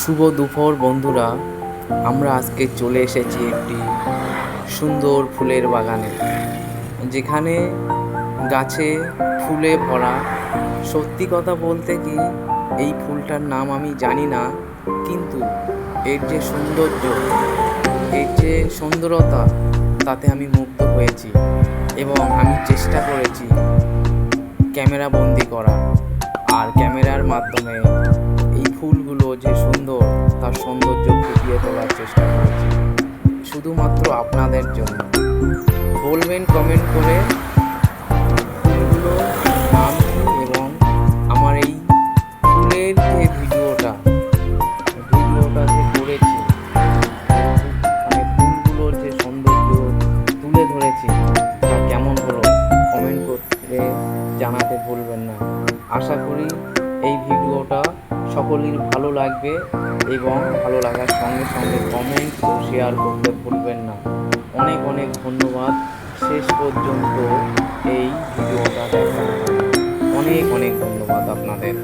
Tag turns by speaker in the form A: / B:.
A: শুভ দুপুর বন্ধুরা। আমরা আজকে চলে এসেছি একটি সুন্দর ফুলের বাগানে, যেখানে গাছে ফুলে ভরা। সত্যি কথা বলতে কি, এই ফুলটার নাম আমি জানি না, কিন্তু এর যে সৌন্দর্য, এর যে সুন্দরতা, তাতে আমি মুগ্ধ হয়েছি এবং আমি চেষ্টা করেছি ক্যামেরা বন্দি করা। আর ক্যামেরার মাধ্যমে এই ফুলগুলো যে তার সৌন্দর্য ফুটিয়ে তোলার চেষ্টা করেছি, শুধুমাত্র আপনাদের জন্য। বলবেন কমেন্ট করে এবং আমার এই যে ভিডিওটা ভিডিওটা যে মানে ফুলগুলোর যে সৌন্দর্য তুলে কমেন্ট করতে জানাতে ভুলবেন না। আশা করি এই ভিডিওটা সকলের ভালো লাগবে। এবং ভালো লাগার সঙ্গে সঙ্গে কমেন্ট ও শেয়ার করতে ভুলবেন না। অনেক অনেক ধন্যবাদ। শেষ পর্যন্ত এই ভিডিওটা দেখার অনেক অনেক ধন্যবাদ আপনাদের।